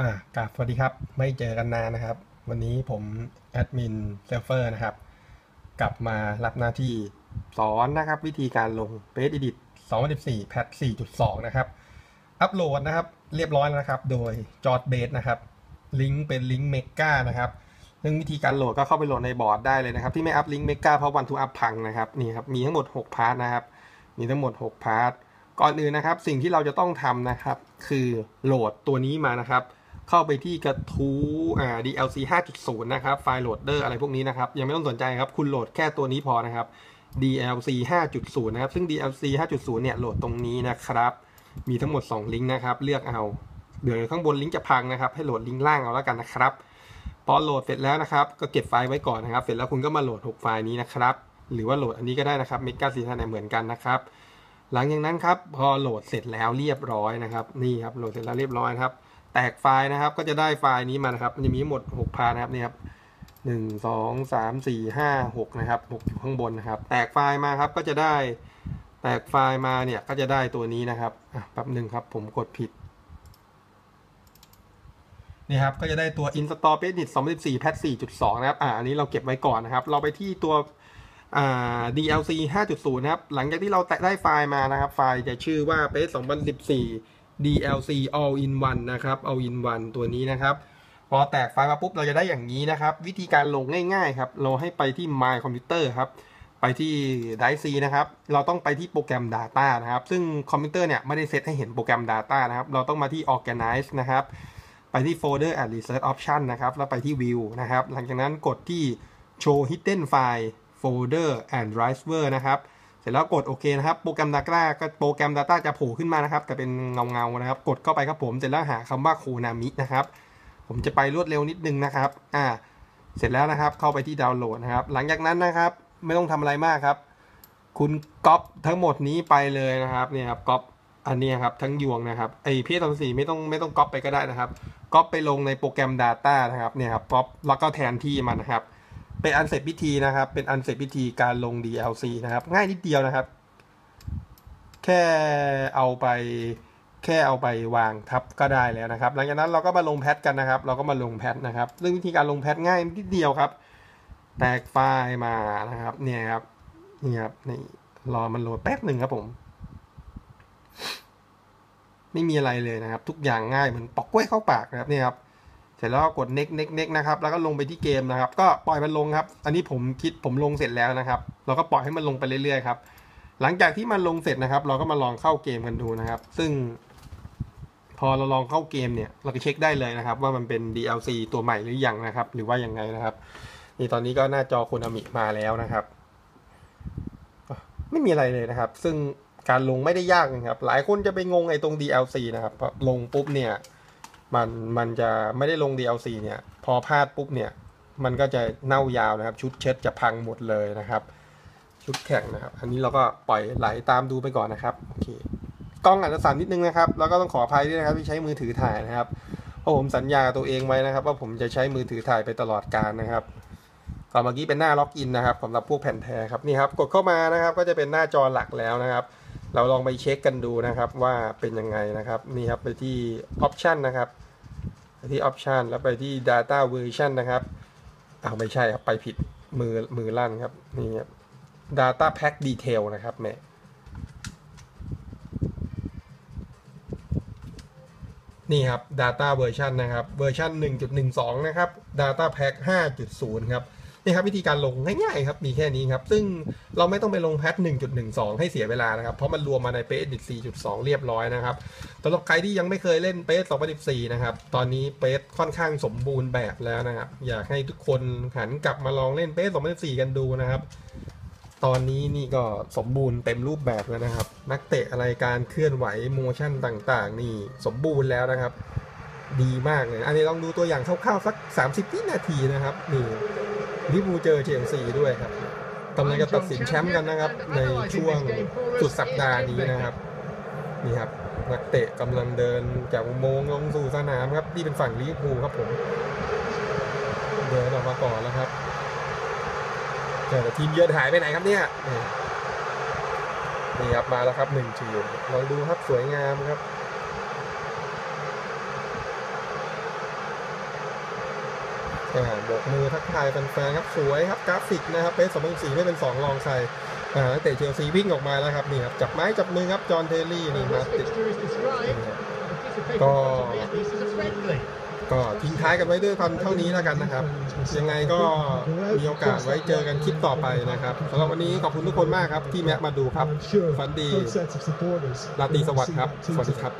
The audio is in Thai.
อ่ากราบสวัสดีครับ ไม่เจอกันนานนะครับ วันนี้ผมแอดมินเซิร์ฟเวอร์นะครับ กลับมารับหน้าที่สอนนะครับ วิธีการลงเ Page Edit 2014แพท4.2 นะครับ อัปโหลดนะครับ เรียบร้อยแล้วนะครับ โดยจอร์ดเบสนะครับ ลิงก์เป็นลิงก์เมกานะครับซึ่งวิธีการโหลดก็เข้าไปโหลดในบอร์ดได้เลยนะครับ ที่ไม่อัพลิงก์เมกาเพราะวันทูอัพพังนะครับนี่ครับมีทั้งหมด 6 พาร์ทนะครับ มีทั้งหมด 6 พาร์ทก่อนอื่นนะครับ สิ่งที่เราจะต้องทำนะครับ คือโหลดตัวนี้มานะครับ เข้าไปที่กระทู้อ่า DLC 5.0 นะครับไฟล์โหลดเดอร์อะไรพวกนี้นะครับ ยังไม่ต้องสนใจครับ คุณโหลดแค่ตัวนี้พอนะครับ DLC 5.0 นะครับ ซึ่ง DLC 5.0 เนี่ยโหลดตรงนี้นะครับ มีทั้งหมด 2 ลิงก์นะครับ เลือกเอา เดี๋ยวข้างบนลิงก์จะพังนะครับ ให้โหลดลิงก์ล่างเอาแล้วกันนะครับ พอโหลดเสร็จแล้วนะครับ ก็เก็บไฟล์ไว้ก่อนนะครับ เสร็จแล้วคุณก็มาโหลด 6 ไฟล์นี้นะครับ หรือว่าโหลดอันนี้ก็ได้นะครับ m e g a ซีทันเหมือนกันนะครับ หลังจากนั้นครับ พอโหลดเสร็จแล้วเรียบร้อยนะครับ นี่ครับ โหลดเสร็จแล้วเรียบร้อยครับ แตกไฟล์นะครับ ก็จะได้ไฟล์นี้มานะครับ มันจะมีหมด6พานะครับนี่ครับหนึ่งสองสามสี่ห้าหกนะครับหกอยู่ข้างบนนะครับ แตกไฟล์มาครับก็จะได้แตกไฟล์มาเนี่ยก็จะได้ตัวนี้นะครับอะแป๊บหนึ่งครับผมกดผิดนี่ครับก็จะได้ตัว install page edit 2014 patch 4.2 นะครับอ่าอันนี้เราเก็บไว้ก่อนนะครับ เราไปที่ตัวอ่า DLC 5.0 นะครับ หลังจากที่เราแตะได้ไฟล์มานะครับ ไฟล์จะชื่อว่า page 2014 DLC all in one นะครับ all in one ตัวนี้นะครับ พอแตกไฟล์มาปุ๊บเราจะได้อย่างนี้นะครับ วิธีการลงง่ายๆครับ เราให้ไปที่ my computer ครับ ไปที่ Drive C นะครับ เราต้องไปที่โปรแกรม Data นะครับ ซึ่งคอมพิวเตอร์เนี่ยไม่ได้เซตให้เห็นโปรแกรม Data นะครับ เราต้องมาที่ Organize นะครับ ไปที่ Folder and Research Option นะครับ แล้วไปที่ View นะครับ หลังจากนั้นกดที่ Show Hidden File Folder and Driver นะครับ สร็จแล้วกดโอเคนะครับโปรแกรม Data ก็โปรแกรม Data จะโผล่ขึ้นมานะครับ แต่เป็นเงาเงาๆนะครับ กดเข้าไปครับผมเสร็จแล้วหาคำว่า Konami นะครับ ผมจะไปรวดเร็วนิดนึงนะครับอ่าเสร็จแล้วนะครับเข้าไปที่ดาวน์โหลดนะครับ หลังจากนั้นนะครับ ไม่ต้องทำอะไรมากครับ คุณก๊อปทั้งหมดนี้ไปเลยนะครับเนี่ยครับก๊อปอันนี้ครับทั้งยวงนะครับไอพีตอนสี่ไม่ต้องไม่ต้องก๊อปไปก็ได้นะครับก๊อปไปลงในโปรแกรม Data นะครับเนี่ยครับก๊อปแล้วก็แทนที่มันนะครับ เป็นอันเสร็จพิธีนะครับ เป็นอันเสร็จพิธีการลง DLC นะครับ ง่ายนิดเดียวนะครับ แค่เอาไปแค่เอาไปวางทับก็ได้แล้วนะครับ หลังจากนั้นเราก็มาลงแพทกันนะครับ เราก็มาลงแพทนะครับเรื่องวิธีการลงแพทง่ายนิดเดียวครับ แตกไฟล์มานะครับ เนี่ยครับนี่ครับนี่รอมันโหลดแป๊บหนึ่งครับผม ไม่มีอะไรเลยนะครับ ทุกอย่างง่ายเหมือนปอกกล้วยเข้าปากนะครับเนี่ยครับ ร็จแล้วก็กด next next next นะครับ แล้วก็ลงไปที่เกมนะครับ ก็ปล่อยมันลงครับ อันนี้ผมคิดผมลงเสร็จแล้วนะครับ เราก็ปล่อยให้มันลงไปเรื่อยๆครับ หลังจากที่มันลงเสร็จนะครับ เราก็มาลองเข้าเกมกันดูนะครับ ซึ่ง พอเราลองเข้าเกมเนี่ย เราก็เช็คได้เลยนะครับ ว่ามันเป็น DLC ตัวใหม่หรือยังนะครับ หรือว่ายังไงนะครับ นี่ตอนนี้ก็หน้าจอโคนามิมาแล้วนะครับ ไม่มีอะไรเลยนะครับ ซึ่งการลงไม่ได้ยากนะครับ หลายคนจะไปงงไอ้ตรง DLC นะครับลงปุ๊บเนี่ย มันมันจะไม่ได้ลง DLC เนี่ย พอพลาดปุ๊บเนี่ย มันก็จะเน่ายาวนะครับ ชุดเช็ดจะพังหมดเลยนะครับ ชุดแข่งนะครับ อันนี้เราก็ปล่อยไหลตามดูไปก่อนนะครับโอเคกล้องอาจจะสั่นนิดนึงนะครับ แล้วก็ต้องขออภัยด้วยนะครับที่ใช้มือถือถ่ายนะครับเพราะผมสัญญาตัวเองไว้นะครับ ว่าผมจะใช้มือถือถ่ายไปตลอดการนะครับก่อนเมื่อกี้เป็นหน้าล็อกอินนะครับสำหรับพวกแผ่นแท้ครับนี่ครับกดเข้ามานะครับ ก็จะเป็นหน้าจอหลักแล้วนะครับ เราลองไปเช็คกันดูนะครับว่าเป็นยังไงนะครับนี่ครับไปที่ Option นะครับ ที่ Option แล้วไปที่ Data Version นะครับเอาไม่ใช่ครับ ไปผิดมือมือลั่นครับ นี่ครับ Data Pack Detail นะครับแม่นี่ครับ Data Version นะครับ เวอร์ชัน1.12 นะครับ Data Pack 5.0 ครับ นี่ครับวิธีการลงง่ายๆครับมีแค่นี้ครับ ซึ่งเราไม่ต้องไปลงแพท1.12 ให้เสียเวลานะครับ เพราะมันรวมมาใน p a c e 4.2 เรียบร้อยนะครับสำหรับใครที่ยังไม่เคยเล่น p a c e 2014 นะครับ ตอนนี้ p a c e ค่อนข้างสมบูรณ์แบบแล้วนะครับ อยากให้ทุกคนหันกลับมาลองเล่น p a c e 2014 กันดูนะครับตอนนี้นี่ก็สมบูรณ์เต็มรูปแบบแล้วนะครับ นักเตะอะไรการเคลื่อนไหวโมชั่นต่างๆ นี่สมบูรณ์แล้วนะครับ ดีมากเลย อันนี้ลองดูตัวอย่างคร่าวๆสัก 30วินาทีนะครับนี่ลิเวอร์พูเจอเชลซีด้วยครับกำลังจะตัดสินแชมป์กันนะครับ ในช่วงสุดสัปดาห์นี้นะครับนี่ครับนักเตะกำลังเดินจากโมงลงสู่สนามครับนี่เป็นฝั่งลิเวอร์พูลครับผม เดินออกมาก่อนแล้วครับแต่ทีมเยือนหายไปไหนครับเนี่ยนี่นี่ครับมาแล้วครับหนึ่งทีมลองดูครับสวยงามครับ อ่าโบกมือทักทายแฟนๆครับสวยครับกราฟิกนะครับเปส2004ไม่เป็นสองรองใครอ่านักเตะเชลซีวิ่งออกมาแล้วครับนี่ครับจับไม้จับมือครับจอห์นเทลลี่นี่มาติดก็ก็ทิ้งท้ายกันไว้ด้วยความเท่านี้แล้วกันนะครับ ยังไงก็มีโอกาสไว้เจอกันคลิปต่อไปนะครับสำหรับวันนี้ขอบคุณทุกคนมากครับ ที่แมะมาดูครับฝันดีราตรีสวัสดิ์ครับ สวัสดีครับ